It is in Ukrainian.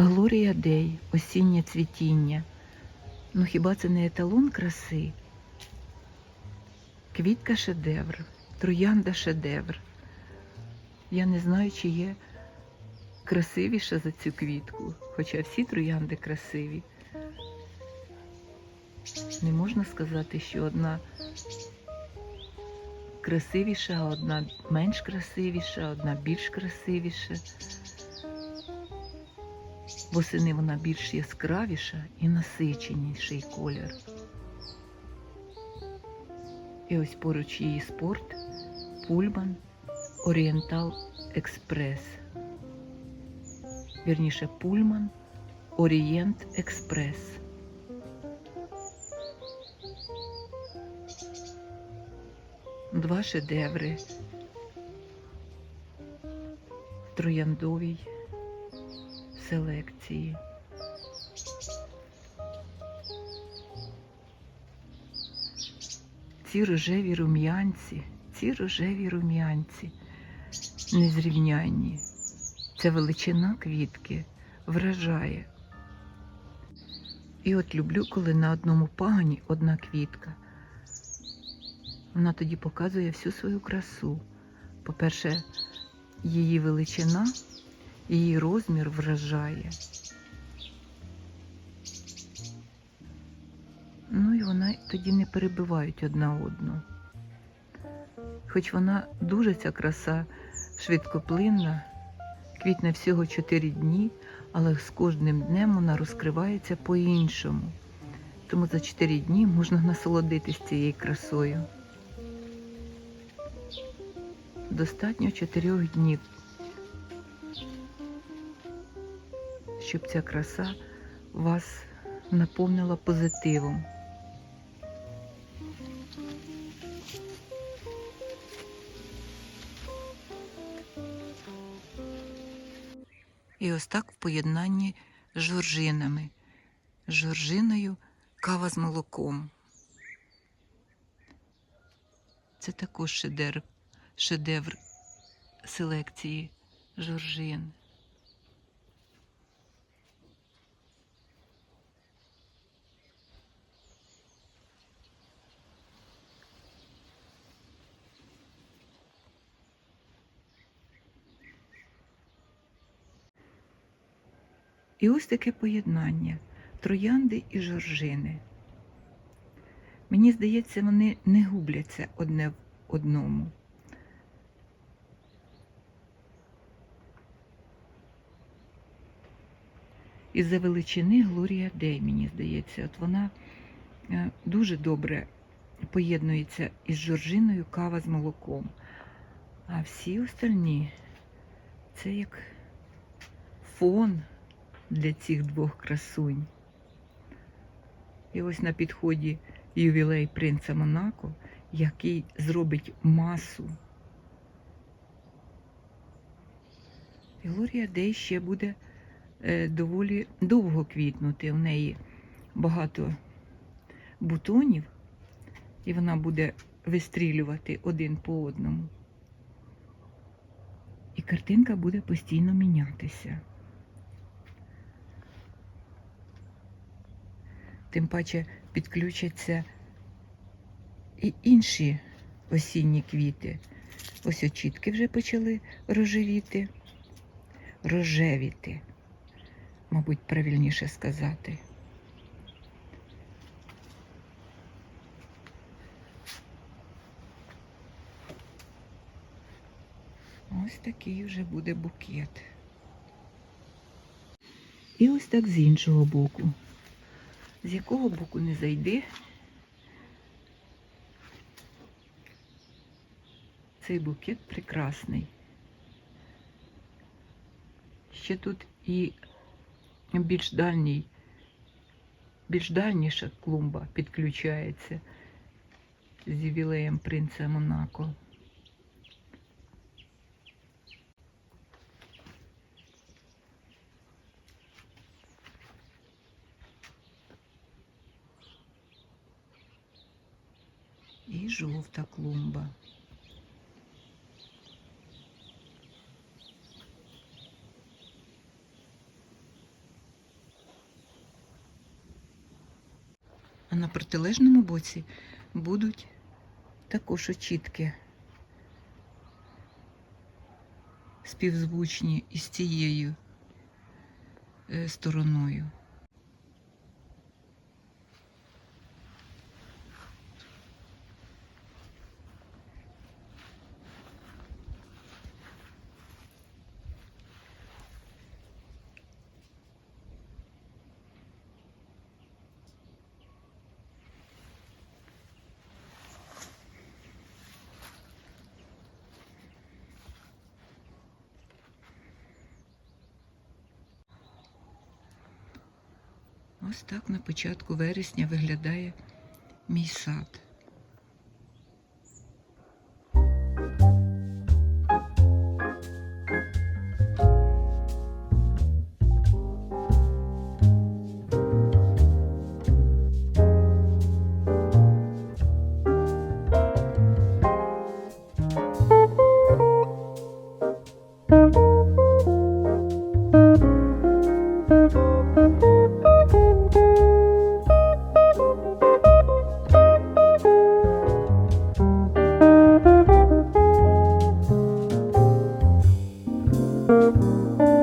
Глорія Дей, осіннє цвітіння. Ну хіба це не еталон краси? Квітка шедевр, троянда шедевр. Я не знаю, чи є красивіша за цю квітку, хоча всі троянди красиві. Не можна сказати, що одна красивіша, одна менш красивіша, одна більш красивіша. Восени вона більш яскравіша і насиченіший колір. І ось поруч її спорт Пульман Орієнтал Експрес. Вірніше Пульман Орієнт Експрес. Два шедеври трояндовій селекції. Ці рожеві рум'янці, ці рожеві рум'янці незрівнянні. Ця величина квітки вражає. І от люблю, коли на одному пагоні одна квітка. Вона тоді показує всю свою красу. По-перше, її величина, її розмір вражає. Ну і вона тоді не перебивають одна одну. Хоч вона дуже ця краса швидкоплинна, квітне всього 4 дні, але з кожним днем вона розкривається по-іншому. Тому за 4 дні можна насолодитись цією красою. Достатньо 4 днів, щоб ця краса вас наповнила позитивом. І ось так в поєднанні з жоржинами. З жоржиною кава з молоком. Це також шедевр, шедевр селекції жоржин. І ось таке поєднання троянди і жоржини. Мені здається, вони не губляться одне в одному. Із-за величини Глорія Дей, мені здається, от вона е, дуже добре поєднується із жоржиною кава з молоком. А всі остальні це як фон для цих двох красунь. І ось на підході ювілей принца Монако, який зробить масу. І Глорія Дей ще буде е, доволі довго квітнути. У неї багато бутонів, і вона буде вистрілювати один по одному. І картинка буде постійно мінятися. Тим паче підключаться і інші осінні квіти. Ось очітки вже почали рожевіти, рожевіти, мабуть, правильніше сказати. Ось такий вже буде букет. І ось так з іншого боку. З якого боку не зайди, цей букет прекрасний. Ще тут і більш дальній, більш дальніша клумба підключається з ювілеєм принца Монако. жовта клумба. А на протилежному боці будуть також очітки співзвучні із цією е, стороною. Ось так на початку вересня виглядає мій сад. Música